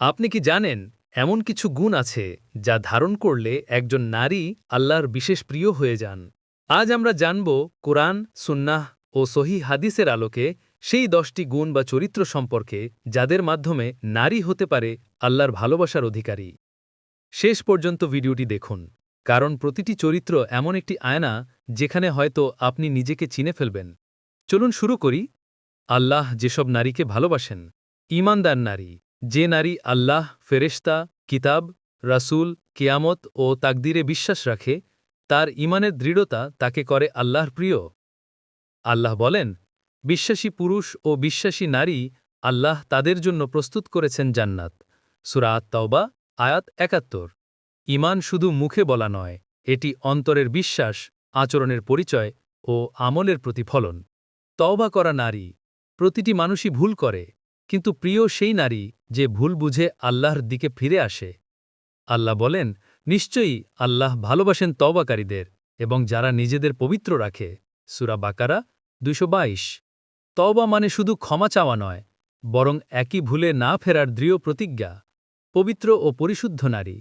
আপনি কি জানেন, এমন কিছু গুণ আছে যা ধারণ করলে একজন নারী আল্লাহর বিশেষ প্রিয় হয়ে যান। আজ আমরা জানব কোরআন, সুন্নাহ ও সহি হাদিসের আলোকে সেই দশটি গুণ বা চরিত্র সম্পর্কে, যাদের মাধ্যমে নারী হতে পারে আল্লাহর ভালোবাসার অধিকারী। শেষ পর্যন্ত ভিডিওটি দেখুন, কারণ প্রতিটি চরিত্র এমন একটি আয়না যেখানে হয়তো আপনি নিজেকে চিনে ফেলবেন। চলুন শুরু করি। আল্লাহ যেসব নারীকে ভালোবাসেন, ঈমানদার নারী। যে নারী আল্লাহ, ফেরেশতা, কিতাব, রাসূল, কিয়ামত ও তাকদিরে বিশ্বাস রাখে, তার ঈমানের দৃঢ়তা তাকে করে আল্লাহর প্রিয়। আল্লাহ বলেন, বিশ্বাসী পুরুষ ও বিশ্বাসী নারী আল্লাহ তাদের জন্য প্রস্তুত করেছেন জান্নাত। সুরা তাওবা আয়াত একাত্তর। ঈমান শুধু মুখে বলা নয়, এটি অন্তরের বিশ্বাস, আচরণের পরিচয় ও আমলের প্রতিফলন। তওবা করা নারী, প্রতিটি মানুষই ভুল করে কিন্তু প্রিয় সেই নারী যে ভুল বুঝে আল্লাহর দিকে ফিরে আসে। আল্লাহ বলেন, নিশ্চয়ই আল্লাহ ভালোবাসেন তওবাকারীদের এবং যারা নিজেদের পবিত্র রাখে। সুরা বাকারা দুশো তওবা মানে শুধু ক্ষমা চাওয়া নয়, বরং একই ভুলে না ফেরার দৃঢ় প্রতিজ্ঞা, পবিত্র ও পরিশুদ্ধ নারী।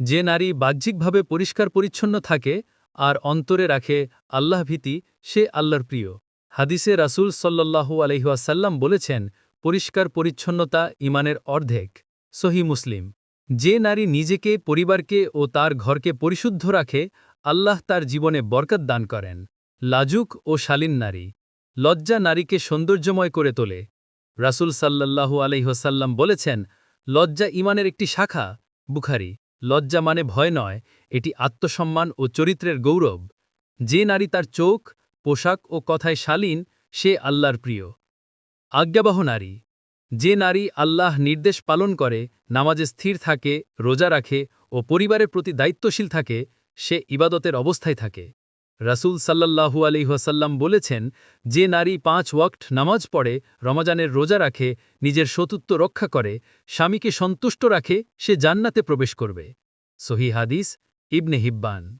যে নারী বাহ্যিকভাবে পরিষ্কার পরিচ্ছন্ন থাকে আর অন্তরে রাখে আল্লাহ ভীতি, সে আল্লাহর প্রিয়। হাদিসে রাসূল সাল্লাল্লাহু আলহিহাসাল্লাম বলেছেন পরিষ্কার পরিচ্ছন্নতা ইমানের অর্ধেক। সহি মুসলিম। যে নারী নিজেকে, পরিবারকে ও তার ঘরকে পরিশুদ্ধ রাখে, আল্লাহ তার জীবনে বরকত দান করেন। লাজুক ও শালীন নারী। লজ্জা নারীকে সৌন্দর্যময় করে তোলে। রাসূল সাল্লাল্লাহু আলহিহসাল্লাম বলেছেন, লজ্জা ইমানের একটি শাখা। বুখারি। লজ্জা মানে ভয় নয়, এটি আত্মসম্মান ও চরিত্রের গৌরব। যে নারী তার চোখ, পোশাক ও কথায় শালীন, সে আল্লাহর প্রিয়। আজ্ঞাবহ নারী। যে নারী আল্লাহ নির্দেশ পালন করে, নামাজে স্থির থাকে, রোজা রাখে ও পরিবারের প্রতি দায়িত্বশীল থাকে, সে ইবাদতের অবস্থায় থাকে। রাসূল সাল্লাল্লাহু আলিহাসাল্লাম বলেছেন, যে নারী পাঁচ ওয়াক্ট নামাজ পড়ে, রমাজানের রোজা রাখে, নিজের সতুত্ব রক্ষা করে, স্বামীকে সন্তুষ্ট রাখে, সে জান্নাতে প্রবেশ করবে। সহি হাদিস, ইবনে হিব্বান।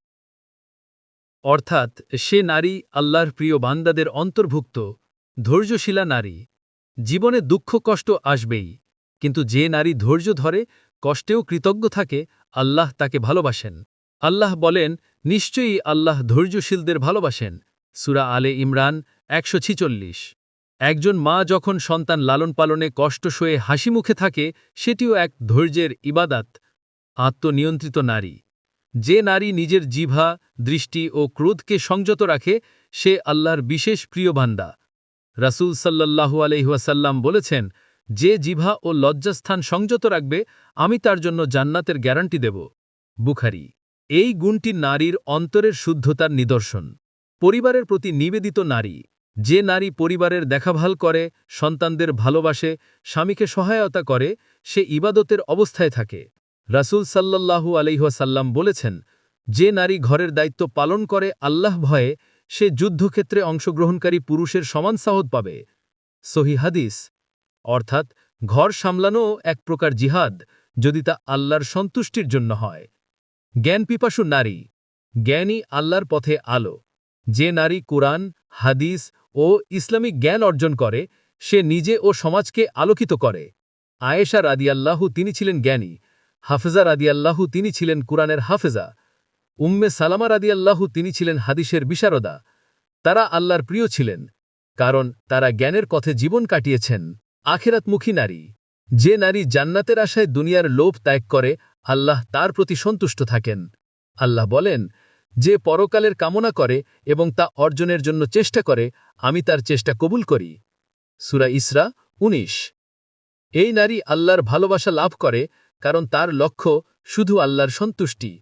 অর্থাৎ, সে নারী আল্লাহর প্রিয় বান্দাদের অন্তর্ভুক্ত, ধৈর্যশীলা নারী। জীবনে দুঃখ কষ্ট আসবেই, কিন্তু যে নারী ধৈর্য ধরে, কষ্টেও কৃতজ্ঞ থাকে, আল্লাহ তাকে ভালোবাসেন। আল্লাহ বলেন, নিশ্চয়ই আল্লাহ ধৈর্যশীলদের ভালোবাসেন। সুরা আলে ইমরান একশো একজন মা যখন সন্তান লালন পালনে কষ্ট সয়ে হাসি মুখে থাকে, সেটিও এক ধৈর্যের ইবাদাত, আত্মনিয়ন্ত্রিত নারী। যে নারী নিজের জিভা দৃষ্টি ও ক্রোধকে সংযত রাখে, সে আল্লাহর বিশেষ প্রিয় বান্দা। রাসূল সাল্লাল্লাহু আলহিহাসাল্লাম বলেছেন, যে জিভা ও লজ্জাস্থান সংযত রাখবে, আমি তার জন্য জান্নাতের গ্যারান্টি দেব। বুখারি, এই গুণটি নারীর অন্তরের শুদ্ধতার নিদর্শন। পরিবারের প্রতি নিবেদিত নারী, যে নারী পরিবারের দেখাভাল করে, সন্তানদের ভালোবাসে, স্বামীকে সহায়তা করে, সে ইবাদতের অবস্থায় থাকে। রাসূল সাল্লাল্লাহু আলহিহাসাল্লাম বলেছেন, যে নারী ঘরের দায়িত্ব পালন করে আল্লাহ ভয়ে সে যুদ্ধক্ষেত্রে অংশগ্রহণকারী পুরুষের সমান সাহদ পাবে। সহি হাদিস। অর্থাৎ ঘর সামলানোও এক প্রকার জিহাদ, যদি তা আল্লাহর সন্তুষ্টির জন্য হয়। জ্ঞানপিপাসু নারী। জ্ঞানী আল্লাহর পথে আলো। যে নারী কোরআন, হাদিস ও ইসলামিক জ্ঞান অর্জন করে, সে নিজে ও সমাজকে আলোকিত করে। আয়েশা রাদিয়াল্লাহু তিনি ছিলেন জ্ঞানী। হাফেজা রাদিয়াল্লাহু তিনি ছিলেন কোরআনের হাফেজা। উম্মে সালামা রাদিয়াল্লাহু তিনি ছিলেন হাদিসের বিশারদা। তারা আল্লাহর প্রিয় ছিলেন, কারণ তারা জ্ঞানের পথে জীবন কাটিয়েছেন। আখেরাতমুখী নারী, যে নারী জান্নাতের আশায় দুনিয়ার লোভ ত্যাগ করে, আল্লাহ তার প্রতি সন্তুষ্ট থাকেন। আল্লাহ বলেন, যে পরকালের কামনা করে এবং তা অর্জনের জন্য চেষ্টা করে, আমি তার চেষ্টা কবুল করি। সুরা ইসরা ১৯ এই নারী আল্লাহর ভালোবাসা লাভ করে, কারণ তার লক্ষ্য শুধু আল্লাহর সন্তুষ্টি।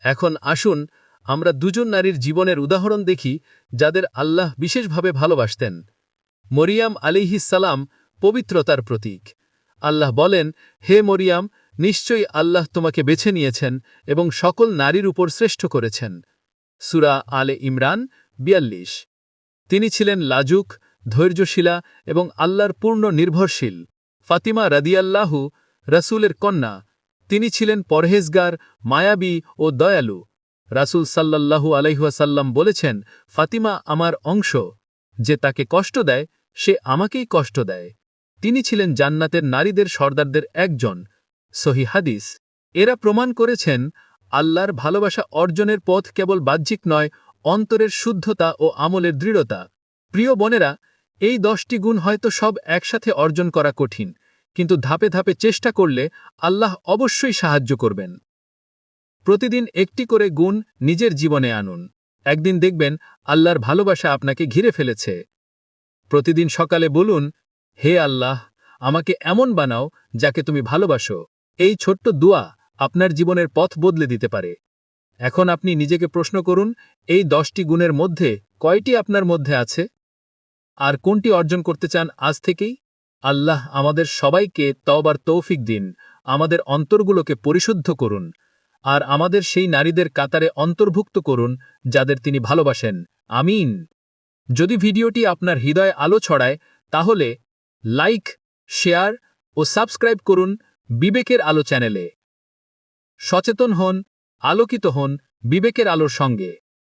এখন আসুন আমরা দুজন নারীর জীবনের উদাহরণ দেখি যাদের আল্লাহ বিশেষভাবে ভালোবাসতেন। মরিয়াম আলিহিসালাম পবিত্রতার প্রতীক। আল্লাহ বলেন, হে মরিয়াম, নিশ্চয়ই আল্লাহ তোমাকে বেছে নিয়েছেন এবং সকল নারীর উপর শ্রেষ্ঠ করেছেন। সুরা আলে ইমরান বিয়াল্লিশ। তিনি ছিলেন লাজুক, ধৈর্যশীলা এবং আল্লাহর পূর্ণ নির্ভরশীল। ফাতিমা রাদিয়াল্লাহু, রসুলের কন্যা। তিনি ছিলেন পরহেজগার, মায়াবী ও দয়ালু। রাসুল সাল্লাল্লাহু আলাইহাসাল্লাম বলেছেন, ফাতিমা আমার অংশ। যে তাকে কষ্ট দেয়, সে আমাকেই কষ্ট দেয়। তিনি ছিলেন জান্নাতের নারীদের সর্দারদের একজন। সহি হাদিস। এরা প্রমাণ করেছেন, আল্লাহর ভালোবাসা অর্জনের পথ কেবল বাহ্যিক নয়, অন্তরের শুদ্ধতা ও আমলের দৃঢ়তা। প্রিয় বোনেরা, এই দশটি গুণ হয়তো সব একসাথে অর্জন করা কঠিন। কিন্তু ধাপে ধাপে চেষ্টা করলে আল্লাহ অবশ্যই সাহায্য করবেন। প্রতিদিন একটি করে গুণ নিজের জীবনে আনুন। একদিন দেখবেন আল্লাহর ভালোবাসা আপনাকে ঘিরে ফেলেছে। প্রতিদিন সকালে বলুন, হে আল্লাহ, আমাকে এমন বানাও যাকে তুমি ভালোবাসো। এই ছোট্ট দোয়া আপনার জীবনের পথ বদলে দিতে পারে। এখন আপনি নিজেকে প্রশ্ন করুন, এই দশটি গুণের মধ্যে কয়টি আপনার মধ্যে আছে? আর কোনটি অর্জন করতে চান আজ থেকেই? আল্লাহ আমাদের সবাইকে তওবার তৌফিক দিন, আমাদের অন্তরগুলোকে পরিশুদ্ধ করুন, আর আমাদের সেই নারীদের কাতারে অন্তর্ভুক্ত করুন, যাদের তিনি ভালোবাসেন। আমিন। যদি ভিডিওটি আপনার হৃদয়ে আলো ছড়ায়, তাহলে লাইক, শেয়ার ও সাবস্ক্রাইব করুন বিবেকের আলো চ্যানেলে। সচেতন হন, আলোকিত হন বিবেকের আলোর সঙ্গে।